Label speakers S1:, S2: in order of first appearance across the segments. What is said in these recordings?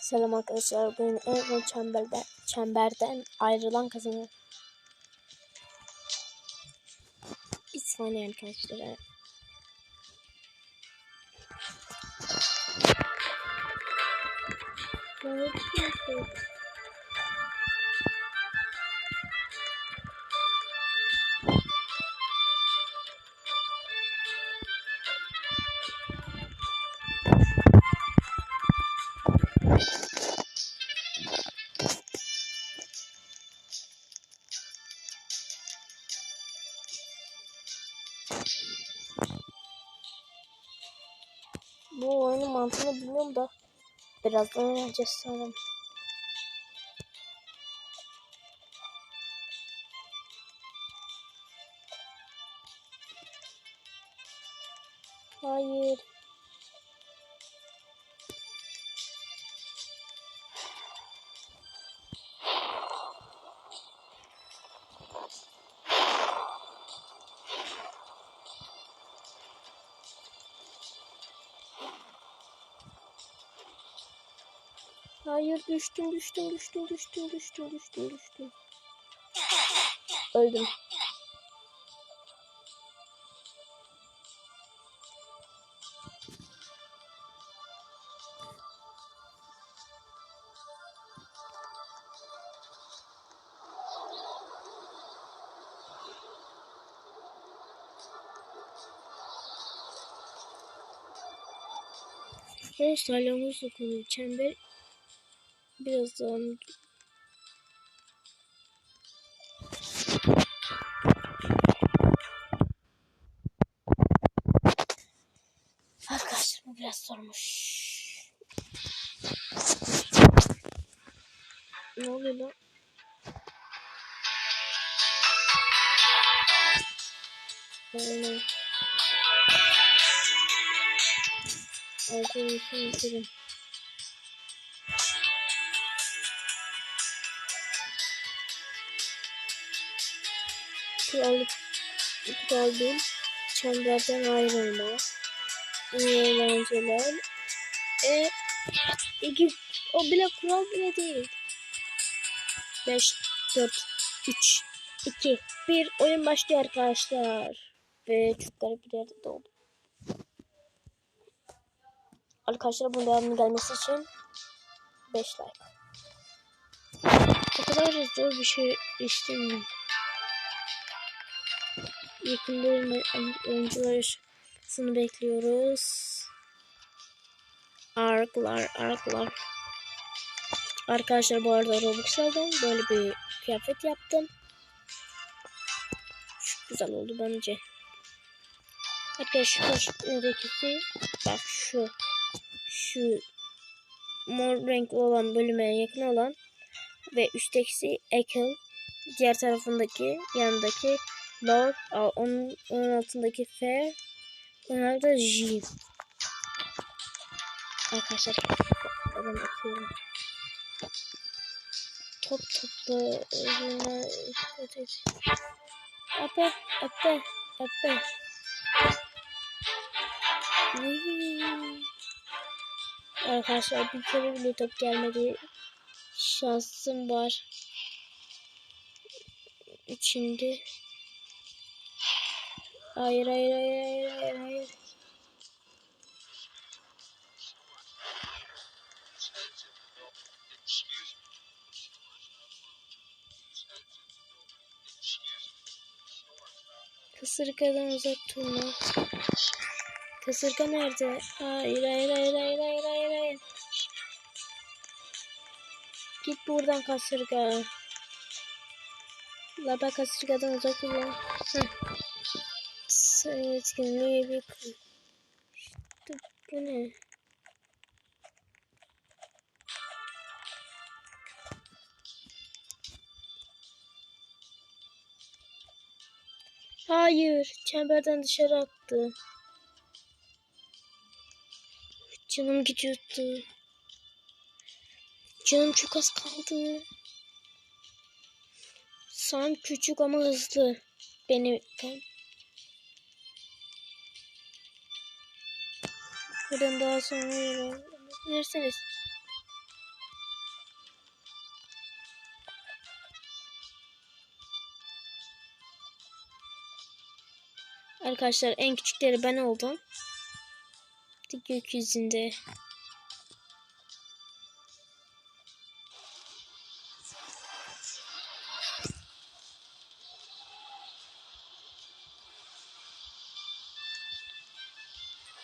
S1: Selam arkadaşlar. Bugün en çemberden, çemberden ayrılan kazanıyor. Bir saniye arkadaşlar. Bu birazdan öğreneceğiz sanırım. Hayır düştüm düştüm düştüm düştüm düştüm düştüm düştüm. Öldüm. Evet, salyangoz dokunuyor. Çember birazdan Arkadaşlar bu biraz sormuş. Ne oluyor lan? Aynen. Krallık kralın çemberden ayrılma. Eğlenceler. E, iki, o bile kural bile değil. 5, 4, 3, 2, 1. Oyun başlıyor arkadaşlar. Ve çok garip bir yerde doğdum. Arkadaşlar bunun devamının gelmesi için 5 like. O kadar zor bir şey istemiyorum. Yakında oyuncular yaşamasını bekliyoruz. Arklar, arklar. Arkadaşlar bu arada Robux'lardan böyle bir kıyafet yaptım. Çok güzel oldu bence. Arkadaşlar şu neredeki bak şu şu mor renkli olan bölüme yakın olan ve üsttekisi Ekel diğer tarafındaki yanındaki Lord onun, onun altındaki F onlar da J arkadaşlar ben atıyorum top topla ape ape ape Arkadaşlar bir kere bile top gelmedi. Şansım var. İçinde. Hayır hayır hayır hayır hayır hayır. Kasırgadan uzak durma. Kasırga nerede? Hayır hayır hayır hayır hayır hayır hayır. Git buradan kasırga. La ben kasırgadan uzak durma. Sen etkinliği bir. İşte bu ne? Hayır, çemberden dışarı attı. Canım gidiyordu. Canım çok az kaldı. Sam küçük ama hızlı. Beni ben Buradan daha sonra yapabilirsiniz. Arkadaşlar en küçükleri ben oldum. Gökyüzünde.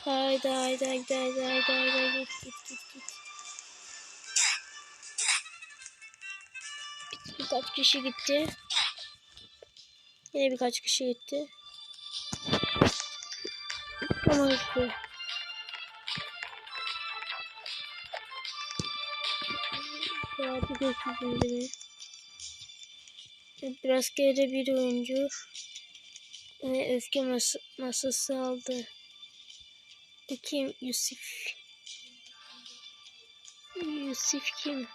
S1: Haydi haydi haydi haydi haydi haydi git git git git. Bir- Birkaç kişi gitti. Yine birkaç kişi gitti. Ama gitti. Hadi gökyüzünde. Biraz geride bir oyuncu. Ee, öfke mas masası aldı. Kim? Yusuf. Yusuf kim?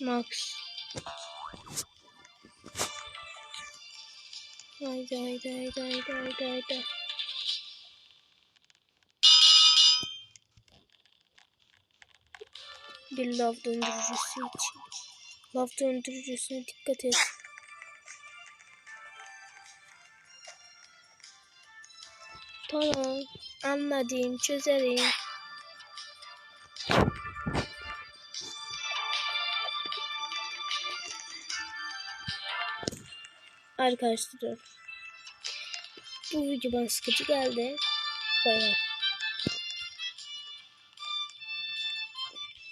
S1: Max. Haydi haydi haydi haydi haydi haydi. Bir lav döndürücüsü için. Lav döndürücüsüne dikkat et. Tamam. Anladım. Çözerim. Arkadaşlar. Bu video bana sıkıcı geldi. Baya.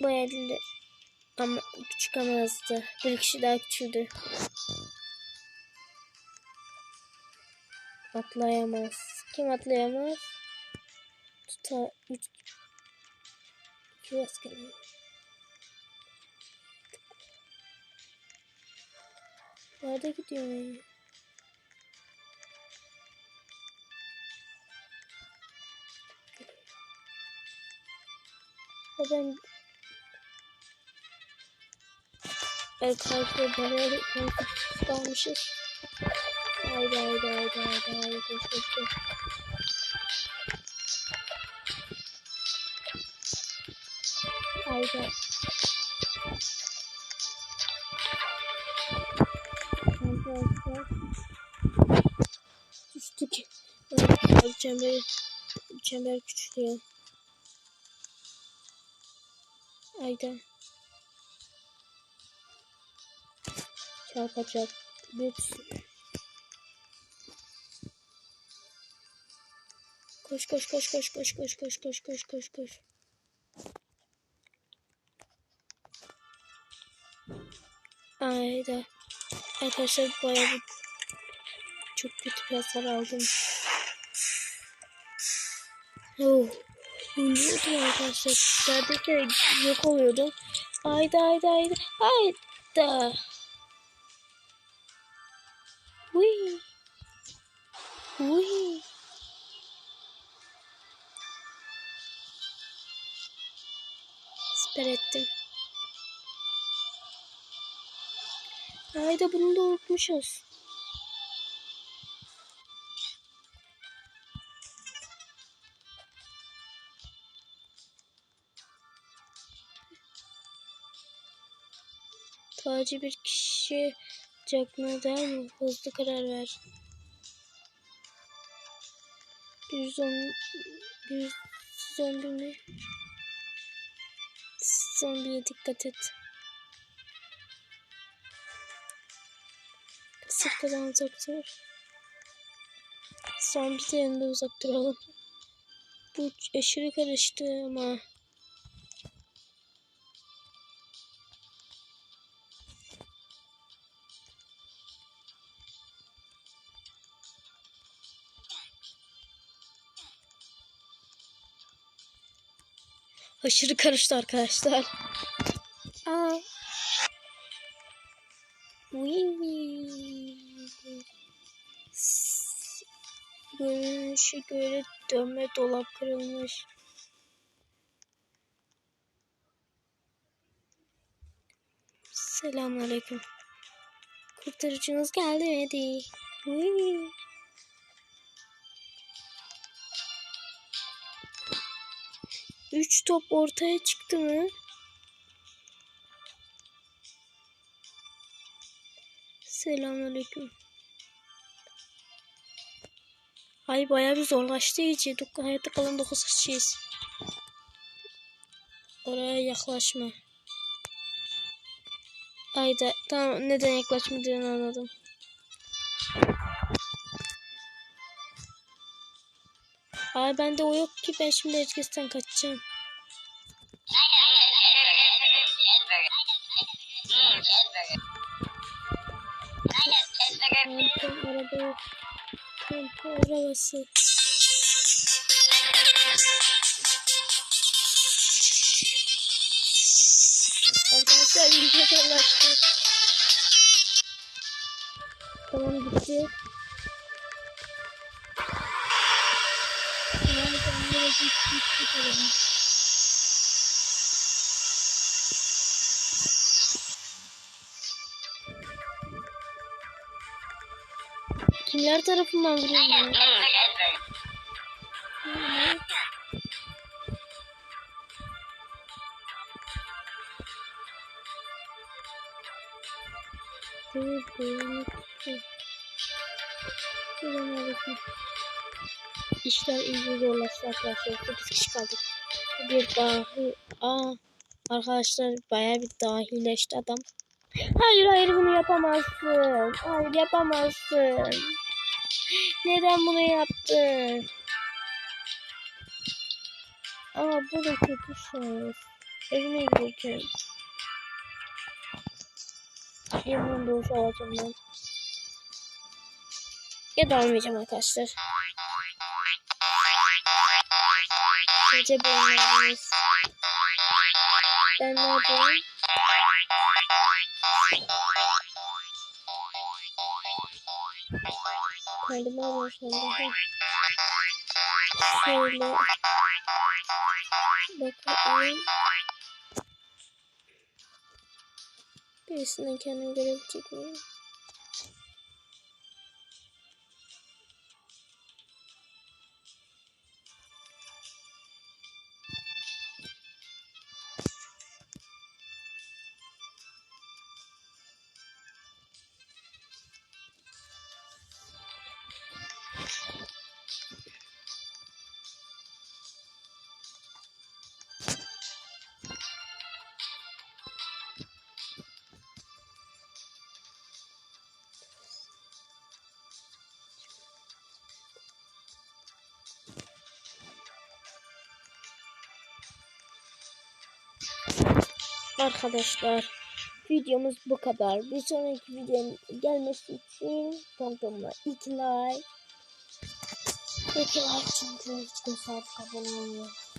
S1: Baya dilde. Ama küçük ama azdı. Bir kişi daha küçüldü. Atlayamaz. Kim atlayamaz? Tuta üç iki asker. Nerede gidiyor ya? Ya ben Arkadaşlar bana kalmışız. Haydi haydi haydi haydi haydi koş koş koş. Haydi. Arkadaşlar. Düştük. Evet, çember, küçülüyor. Haydi. Çarpacak. Bir Koş koş koş koş koş koş koş koş koş koş koş. Ayda. Arkadaşlar bayağı bir çok kötü bir hasar aldım. Oh. Ölüyordum arkadaşlar. Neredeyse yok oluyordum. Ayda ayda ayda. Ayda. Uy. Uy. Siper ettim. Ayda bunu da unutmuşuz. Tacı bir kişi cakma der mi? Hızlı karar ver. Bir zombi... Bir zombi mi? Zombiye dikkat et. Kasırgadan uzak dur. Zombilerin de uzak duralım. Bu aşırı karıştı ama. Aşırı karıştı arkadaşlar. Aa. Uy. Görünüşe göre dönme dolap kırılmış. Selamünaleyküm. Kurtarıcınız geldi mi? Uy. Üç top ortaya çıktı mı? Selamünaleyküm. Ay bayağı bir zorlaştı iyice. Hayatta kalan 9 kişiyiz. Oraya yaklaşma. Ayda tamam neden yaklaşmadığını anladım. Ay bende o yok ki ben şimdi herkesten kaçacağım. Arabası. Arkadaşlar video zorlaştı. Tamam gitti. Tamam tamam gitti gitti tamam. Kimler tarafından vuruyor? Değil, değil. İşler iyice zorlaştı arkadaşlar. 8 kişi kaldık. Bir dahi... Aa, arkadaşlar bayağı bir dahileşti adam. Hayır hayır bunu yapamazsın. Hayır yapamazsın. Neden bunu yaptın? Ama bu da kötü şey. Evime gideceğim. Evimin doğusu alacağım ben. Ya da almayacağım arkadaşlar. Gece boyunlarımız. Ben neredeyim? Kendimi şu anda. Şöyle. Bakalım. Birisinden kendimi görebilecek miyim? Arkadaşlar videomuz bu kadar. Bir sonraki videonun gelmesi için tontonla 2 like. 2 like çünkü hiç artık abone olmuyor.